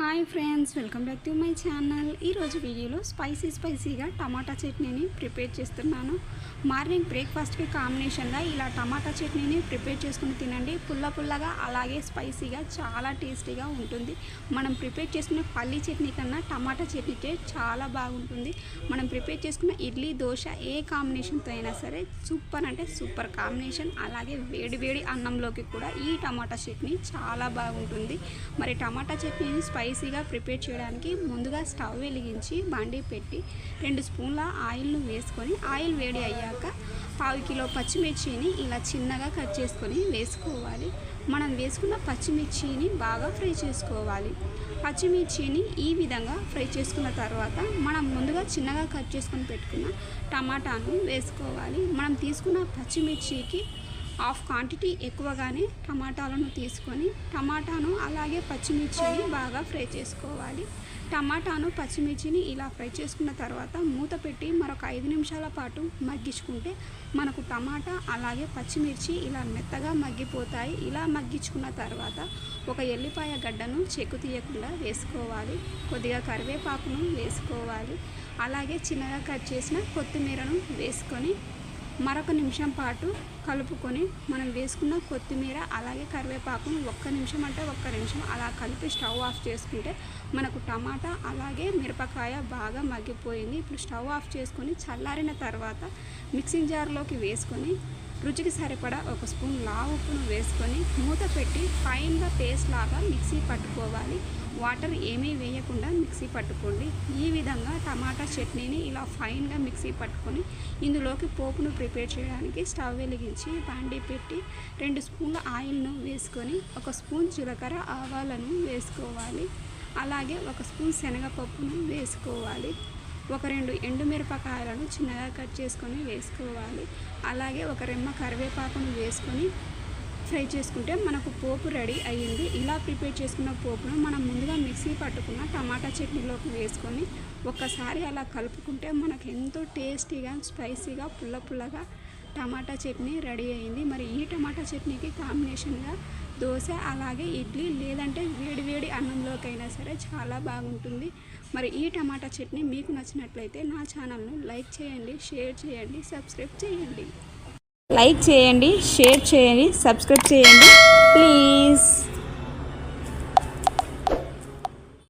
Hi friends welcome back to my channel. ఈరోజు వీడియోలో spicy స్పైసీగా టమాటా చట్నీని ప్రిపేర్ చేస్తున్నాను. మార్నింగ్ బ్రేక్ఫాస్ట్కి కాంబినేషన్గా ఇలా టమాటా చట్నీని ప్రిపేర్ చేసుకుని తినండి. పుల్ల పుల్లగా అలాగే స్పైసీగా చాలా టేస్టీగా ఉంటుంది. మనం ప్రిపేర్ చేసుకునే పల్లీ చట్నీ కన్నా టమాటా చట్నీకే చాలా బాగుంటుంది. మనం ప్రిపేర్ చేసుకున్న ఇడ్లీ దోశ ఏ కాంబినేషన్తో అయినా సరే సూపర్ అంటే సూపర్ కాంబినేషన్. అలాగే వేడి వేడి అన్నంలోకి కూడా ఈ టమాటా చట్నీ చాలా బాగుంటుంది. మరి టమాటా చట్నీని స్పైసీగా ప్రిపేర్ చేయడానికి ముందుగా స్టవ్ వెలిగించి బండి పెట్టి రెండు స్పూన్ల ఆయిల్ను వేసుకొని ఆయిల్ వేడి అయ్యాక పావు కిలో పచ్చిమిర్చిని ఇలా చిన్నగా కట్ చేసుకొని వేసుకోవాలి. మనం వేసుకున్న పచ్చిమిర్చిని బాగా ఫ్రై చేసుకోవాలి. పచ్చిమిర్చిని ఈ విధంగా ఫ్రై చేసుకున్న తర్వాత మనం ముందుగా చిన్నగా కట్ చేసుకొని పెట్టుకున్న టమాటాను వేసుకోవాలి. మనం తీసుకున్న పచ్చిమిర్చికి హాఫ్ క్వాంటిటీ ఎక్కువగానే టమాటాలను తీసుకొని టమాటాను అలాగే పచ్చిమిర్చిని బాగా ఫ్రై చేసుకోవాలి. టమాటాను పచ్చిమిర్చిని ఇలా ఫ్రై చేసుకున్న తర్వాత మూత పెట్టి మరొక ఐదు నిమిషాల పాటు మగ్గించుకుంటే మనకు టమాటా అలాగే పచ్చిమిర్చి ఇలా మెత్తగా మగ్గిపోతాయి. ఇలా మగ్గించుకున్న తర్వాత ఒక ఎల్లిపాయ గడ్డను చెక్కు తీయకుండా వేసుకోవాలి. కొద్దిగా కరివేపాకును వేసుకోవాలి. అలాగే చిన్నగా కట్ చేసిన కొత్తిమీరను వేసుకొని మరొక నిమిషం పాటు కలుపుకొని మనం వేసుకున్న కొత్తిమీర అలాగే కరివేపాకును ఒక్క నిమిషం అంటే ఒక్క నిమిషం అలా కలిపి స్టవ్ ఆఫ్ చేసుకుంటే మనకు టమాటా అలాగే మిరపకాయ బాగా మగ్గిపోయింది. ఇప్పుడు స్టవ్ ఆఫ్ చేసుకొని చల్లారిన తర్వాత మిక్సింగ్ జార్లోకి వేసుకొని రుచికి సరిపడా ఒక స్పూన్ లావు ఉప్పును వేసుకొని మూత పెట్టి ఫైన్గా పేస్ట్ లాగా మిక్సీ పట్టుకోవాలి. వాటర్ ఏమీ వేయకుండా మిక్సీ పట్టుకోండి. ఈ విధంగా టమాటా చట్నీని ఇలా ఫైన్గా మిక్సీ పట్టుకొని ఇందులోకి పోపును ప్రిపేర్ చేయడానికి స్టవ్ వెలిగించి బాండీ పెట్టి రెండు స్పూన్ల ఆయిల్ను వేసుకొని ఒక స్పూన్ జీలకర్ర ఆవాలను వేసుకోవాలి. అలాగే ఒక స్పూన్ శనగపప్పును వేసుకోవాలి. ఒక రెండు ఎండుమిరపకాయలను చిన్నగా కట్ చేసుకొని వేసుకోవాలి. అలాగే ఒక రెమ్మ కరివేపాకును వేసుకొని ఫ్రై చేసుకుంటే మనకు పోపు రెడీ అయ్యింది. ఇలా ప్రిపేర్ చేసుకున్న పోపును మనం ముందుగా మిక్సీ పట్టుకున్న టమాటా చట్నీలోకి వేసుకొని ఒక్కసారి అలా కలుపుకుంటే మనకు ఎంతో టేస్టీగా స్పైసీగా పుల్ల పుల్లగా టమాటా చట్నీ రెడీ అయింది. మరి ఈ టమాటా చట్నీకి కాంబినేషన్గా దోశ అలాగే ఇడ్లీ లేదంటే వేడి వేడి అన్నంలోకైనా సరే చాలా బాగుంటుంది. మరి ఈ టమాటా చట్నీ మీకు నచ్చినట్లయితే నా ఛానల్ను లైక్ చేయండి షేర్ చేయండి సబ్స్క్రైబ్ చేయండి. లైక్ చేయండి షేర్ చేయండి సబ్స్క్రైబ్ చేయండి. ప్లీజ్.